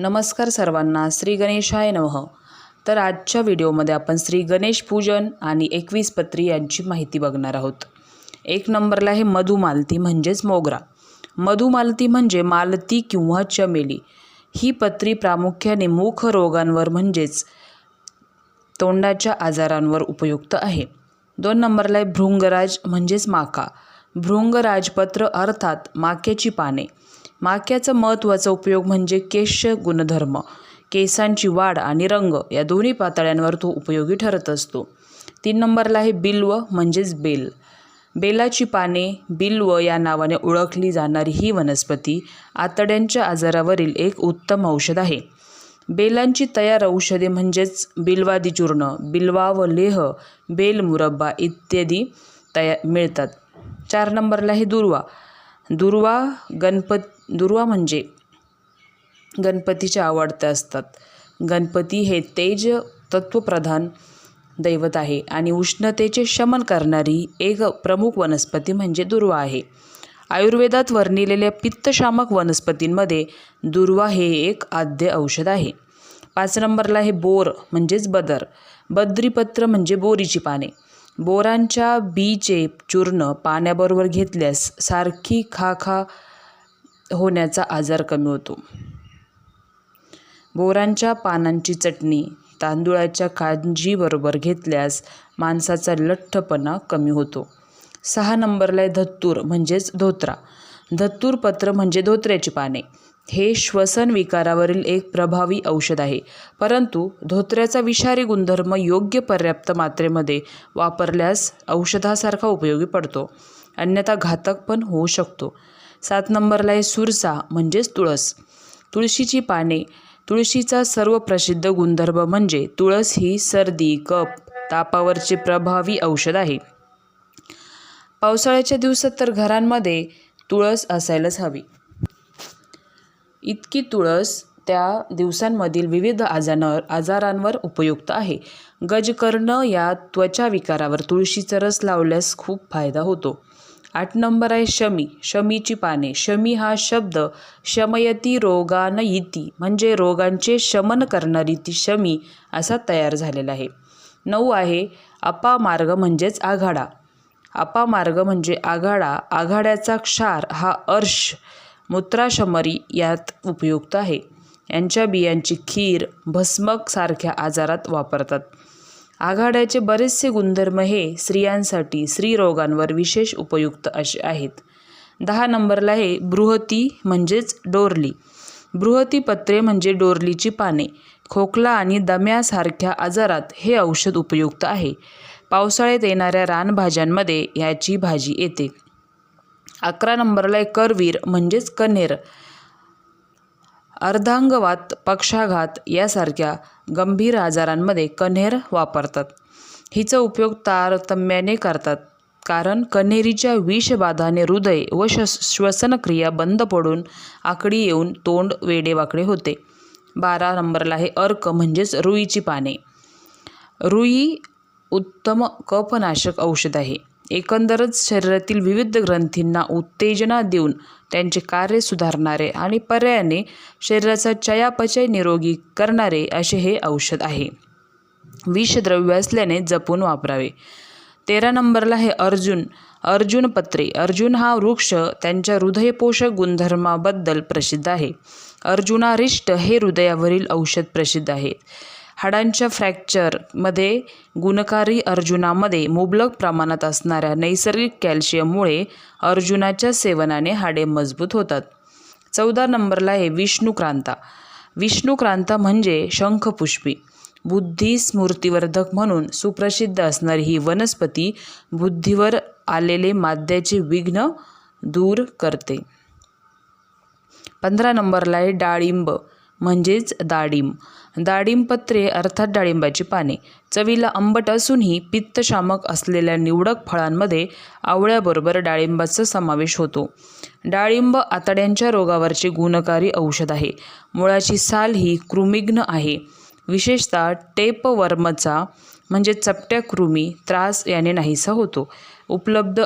नमस्कार सर्वांना श्री गणेशाय नमः. तर आजच्या व्हिडिओमध्ये आपण श्री गणेश पूजन आणि एकवीस पत्री यांची माहिती बघणार आहोत. एक नंबरला आहे मधुमालती म्हणजेच मोगरा. मधुमालती म्हणजे मालती किंवा चमेली. ही पत्री प्रामुख्याने मुख रोगांवर म्हणजेच तोंडाच्या आजारांवर उपयुक्त आहे. दोन नंबरला आहे भृंगराज म्हणजेच माका. भृंगराजपत्र अर्थात माकेची पाने. माक्याचा महत्त्वाचा उपयोग म्हणजे केश गुणधर्म. केसांची वाढ आणि रंग या दोन्ही पातळ्यांवर तो उपयोगी ठरत असतो. तीन नंबरला आहे बिल्व म्हणजेच बेल. बेलाची पाने बिल्व या नावाने ओळखली जाणारी ही वनस्पती आतड्यांच्या आजारावरील एक उत्तम औषध आहे. बेलांची तयार औषधे म्हणजेच बिल्वादी चूर्ण बिल्वा व लेह बेल मुरब्बा इत्यादी तया मिळतात. चार नंबरला आहे दुर्वा. दुर्वा गणपत दुर्वा म्हणजे गणपतीच्या आवडत्या असतात. गणपती हे तेज तत्वप्रधान दैवत आहे आणि उष्णतेचे शमन करणारी एक प्रमुख वनस्पती म्हणजे दुर्वा आहे. आयुर्वेदात वर्णिलेल्या पित्तशामक वनस्पतींमध्ये दुर्वा हे एक आद्य औषध आहे. पाच नंबरला हे बोर म्हणजेच बदर. बद्रीपत्र म्हणजे बोरीची पाने. बोरांच्या बीचे चूर्ण पाण्याबरोबर घेतल्यास सारखी खा खा होण्याचा आजार कमी होतो. बोरांच्या पानांची चटणी तांदुळाच्या कांजीबरोबर घेतल्यास माणसाचा लठ्ठपणा कमी होतो. सहा नंबरला आहे धत्तूर म्हणजेच धोत्रा. धत्तूर पत्र म्हणजे धोत्र्याची पाने. हे श्वसन विकारावरील एक प्रभावी औषध आहे. परंतु धोत्र्याचा विषारी गुणधर्म योग्य पर्याप्त मात्रेमध्ये वापरल्यास औषधासारखा उपयोगी पडतो. अन्यथा घातक पण होऊ शकतो. सात नंबरला आहे सुरसा म्हणजेच तुळस. तुळशीची पाने तुळशीचा सर्व प्रसिद्ध गुणधर्म म्हणजे तुळस ही सर्दी कप तापावरचे प्रभावी औषध आहे. पावसाळ्याच्या दिवसात तर घरांमध्ये तुळस असायलाच हवी. इतकी तुळस त्या दिवसांमधील विविध आजारांवर आजारांवर उपयुक्त आहे. गजकर्ण या त्वचा विकारावर तुळशीचा रस लावल्यास खूप फायदा होतो. आठ नंबर आहे शमी. शमीची पाने. शमी हा शब्द शमयती रोगानयिती म्हणजे रोगांचे शमन करणारी ती शमी असा तयार झालेला आहे. नऊ आहे अपामार्ग म्हणजेच आघाडा. अपामार्ग म्हणजे आघाडा. आघाड्याचा क्षार हा अर्श मूत्राशमरी यात उपयुक्त आहे. यांच्या बियांची खीर भस्मक सारख्या आजारात वापरतात. आघाड्याचे बरेचसे गुणधर्म हे स्त्रियांसाठी स्त्रीरोगांवर विशेष उपयुक्त असे आहेत. दहा नंबरला आहे बृहती म्हणजेच डोरली. बृहती पत्रे म्हणजे डोरलीची पाने. खोकला आणि दम्यासारख्या आजारात हे औषध उपयुक्त आहे. पावसाळ्यात येणाऱ्या रानभाज्यांमध्ये ह्याची भाजी येते. अकरा नंबरला आहे करवीर म्हणजेच कनेर. अर्धांगवात पक्षाघात यासारख्या गंभीर आजारांमध्ये कन्हेर वापरतात. हिचा उपयोग तारतम्याने करतात कारण कन्हेरीच्या विषबाधाने हृदय व श्वस श्वसनक्रिया बंद पडून आकडी येऊन तोंड वेडेवाकडे होते. बारा नंबरला आहे अर्क म्हणजेच रुईची पाने. रुई उत्तम कफनाशक औषध आहे. एकंदरच शरीरातील विविध ग्रंथींना उत्तेजना देऊन त्यांचे कार्य सुधारणारे आणि पर्यायाने शरीराचा चयापचय निरोगी करणारे असे हे औषध आहे. विषद्रव्य असल्याने जपून वापरावे. तेरा नंबरला हे अर्जुन. अर्जुन पत्रे. अर्जुन हा वृक्ष त्यांच्या हृदयपोषक गुणधर्माबद्दल प्रसिद्ध आहे. अर्जुनारिष्ट हे हृदयावरील औषध प्रसिद्ध आहे हाडांच्या फ्रॅक्चरमध्ये गुणकारी अर्जुनामध्ये मुबलक प्रमाणात असणाऱ्या नैसर्गिक कॅल्शियममुळे अर्जुनाच्या सेवनाने हाडे मजबूत होतात. चौदा नंबरला आहे विष्णुक्रांता. विष्णुक्रांता म्हणजे शंखपुष्पी. बुद्धी स्मृतिवर्धक म्हणून सुप्रसिद्ध असणारी ही वनस्पती बुद्धीवर आलेले माद्याचे विघ्न दूर करते. पंधरा नंबरला आहे डाळिंब. म्हणजेच डाळिंब पत्रे अर्थात डाळिंबाची पाने. चवीला आंबट असूनही पित्तशामक असलेल्या निवडक फळांमध्ये आवळ्याबरोबर डाळिंबाचा समावेश होतो. डाळिंब आतड्यांच्या रोगावरचे गुणकारी औषध आहे. मुळाची साल ही कृमिग्न आहे. विशेषतः टेपवर्मचा म्हणजे चपट्या कृमी त्रास याने नाहीसा होतो. उपलब्ध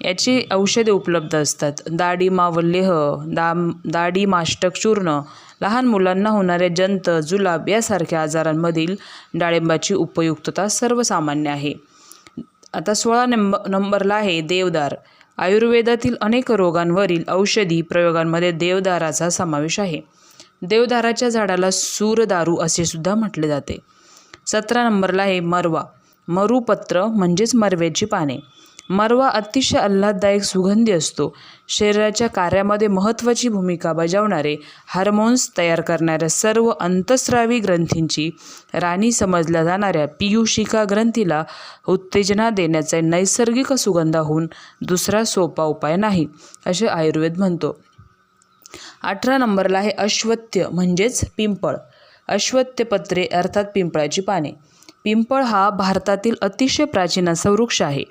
याची औषधे उपलब्ध असतात. दाढी मावल्लेह दाम दाढी माष्टक चूर्ण लहान मुलांना होणाऱ्या जंत जुलाब यासारख्या आजारांमधील डाळिंबाची उपयुक्तता सर्वसामान्य आहे. आता सोळा नंब नंबरला आहे देवदार. आयुर्वेदातील अनेक रोगांवरील औषधी प्रयोगांमध्ये देवदाराचा समावेश आहे. देवदाराच्या झाडाला सूरदारू असे सुद्धा म्हटले जाते. सतरा नंबरला आहे मरवा. मरुपत्र म्हणजेच मरव्याची पाने. मरवा अतिशय आल्हाददायक सुगंधी असतो. शरीराच्या कार्यामध्ये महत्त्वाची भूमिका बजावणारे हार्मोन्स तयार करणाऱ्या सर्व अंतस्रावी ग्रंथींची राणी समजल्या जाणाऱ्या पियुषिका ग्रंथीला उत्तेजना देण्याचा नैसर्गिक सुगंधाहून दुसरा सोपा उपाय नाही असे आयुर्वेद म्हणतो. अठरा नंबरला आहे अश्वत्य म्हणजेच पिंपळ. अश्वत्थपत्रे अर्थात पिंपळाची पाने. पिंपळ हा भारतातील अतिशय प्राचीन असा वृक्ष आहे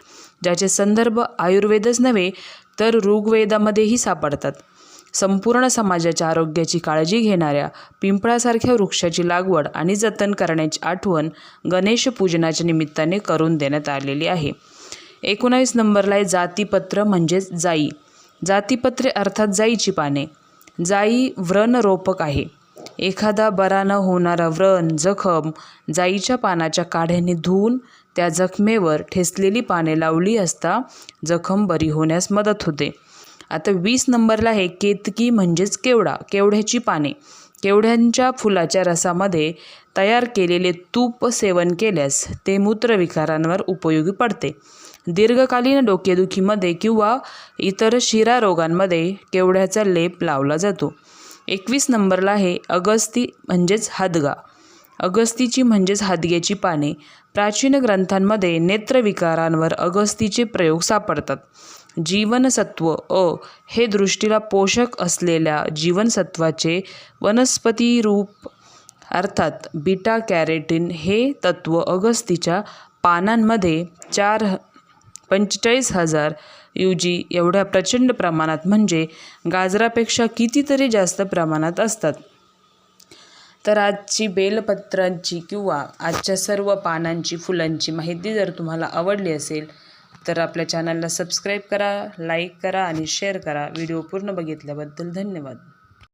ज्याचे संदर्भ आयुर्वेदच नव्हे तर ऋग्वेदामध्येही सापडतात. संपूर्ण समाजाच्या आरोग्याची काळजी घेणाऱ्या पिंपळासारख्या वृक्षाची लागवड आणि जतन करण्याची आठवण गणेश पूजनाच्या निमित्ताने करून देण्यात आलेली आहे. एकोणावीस नंबरला आहे जातीपत्र म्हणजेच जाई. जातीपत्रे अर्थात जाईची पाने. जाई व्रणरोपक आहे. एखादा बरा न होणारा व्रण जखम जाईच्या पानाच्या काढ्याने धुवून त्या जखमेवर ठेचलेली पाने लावली असता जखम बरी होण्यास मदत होते. आता वीस नंबरला आहे केतकी म्हणजेच केवडा केवढ्याची पाने. केवढ्यांच्या फुलाच्या रसामध्ये तयार केलेले तूप सेवन केल्यास ते मूत्रविकारांवर उपयोगी पडते. दीर्घकालीन डोकेदुखीमध्ये किंवा इतर शिरा रोगांमध्ये केवढ्याचा लेप लावला जातो. एकवीस नंबरला आहे अगस्ती म्हणजेच हादगा. अगस्तीची म्हणजेच हादग्याची पाने. प्राचीन ग्रंथांमध्ये नेत्रविकारांवर अगस्तीचे प्रयोग सापडतात. जीवनसत्व अ हे दृष्टीला पोषक असलेल्या जीवनसत्वाचे वनस्पती रूप अर्थात बीटा कॅरेटिन हे तत्व अगस्तीच्या पानांमध्ये चार ह पंचेचाळीस हजार यू जी एवढ्या प्रचंड प्रमाणात म्हणजे गाजरापेक्षा कितीतरी जास्त प्रमाणात असतात. तर आजची बेलपत्रांची किंवा आजच्या सर्व पानांची फुलांची माहिती जर तुम्हाला आवडली असेल तर आपल्या चॅनलला सबस्क्राईब करा लाईक करा आणि शेअर करा. व्हिडिओ पूर्ण बघितल्याबद्दल धन्यवाद.